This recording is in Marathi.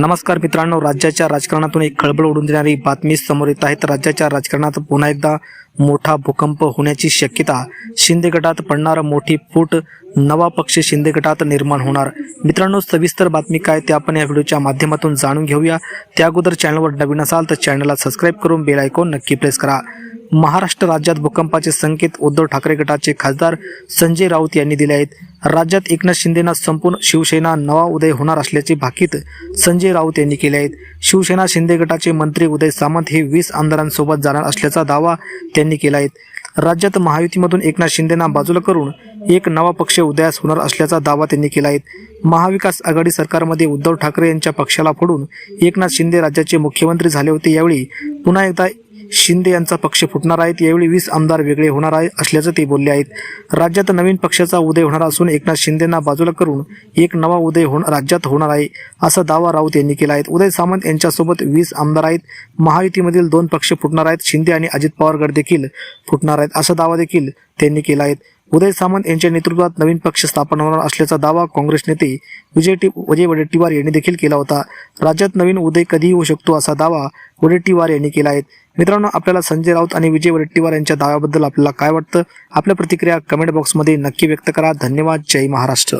नमस्कार मित्रांनो राज्याच्या राजकारणातून एक खळबळ उडून देणारी बातमी समोर येत आहे. तर राज्याच्या राजकारणात पुन्हा एकदा मोठा भूकंप होण्याची शक्यता शिंदे गटात पडणार मोठी फूट नवा पक्ष शिंदे गटात निर्माण होणार. मित्रांनो सविस्तर बातमी काय ते आपण या व्हिडिओच्या माध्यमातून जाणून घेऊया. त्या अगोदर चॅनलवर नवीन असाल तर चॅनलला सबस्क्राईब करून बेल आयकॉन नक्की प्रेस करा. महाराष्ट्र राज्यात भूकंपाचे संकेत उद्धव ठाकरे गटाचे खासदार संजय राऊत यांनी दिले आहेत. राज्यात एकनाथ शिंदेना संपूर्ण शिवसेना नवा उदय होणार असल्याचे भाकीत संजय राऊत यांनी केले आहेत. शिवसेना शिंदे गटाचे मंत्री उदय सामंत हे वीस आमदारांसोबत जाणार असल्याचा दावा त्यांनी केला आहे. राज्यात महायुतीमधून एकनाथ शिंदेना बाजूला करून एक नवा पक्ष उदयास होणार असल्याचा दावा त्यांनी केला आहे. महाविकास आघाडी सरकारमध्ये उद्धव ठाकरे यांच्या पक्षाला फोडून एकनाथ शिंदे राज्याचे मुख्यमंत्री झाले होते यावेळी पुन्हा एकदा शिंदे यांचा पक्ष फुटणार आहेत. यावेळी वीस आमदार वेगळे होणार आहे असल्याचं ते बोलले आहेत. राज्यात नवीन पक्षाचा उदय होणार असून एकनाथ शिंदेना बाजूला करून एक नवा उदय होण राज्यात होणार आहे असा दावा राऊत यांनी केला आहे. उदय सामंत यांच्यासोबत वीस आमदार आहेत. महायुतीमधील दोन पक्ष फुटणार आहेत. शिंदे आणि अजित पवार गट देखील फुटणार आहेत असा दावा देखील त्यांनी केला आहे. उदय सामंत यांच्या नेतृत्वात नवीन पक्ष स्थापन होणार असल्याचा दावा काँग्रेस नेते विजय टी विजय वडेट्टीवार यांनी देखील केला होता. राज्यात नवीन उदय कधीही होऊ शकतो असा दावा वडेट्टीवार यांनी केला आहे. मित्रांनो आपल्याला संजय राऊत आणि विजय वडेट्टीवार यांच्या दाव्याबद्दल आपल्याला काय वाटतं? आपल्या प्रतिक्रिया कमेंट बॉक्समध्ये नक्की व्यक्त करा. धन्यवाद. जय महाराष्ट्र.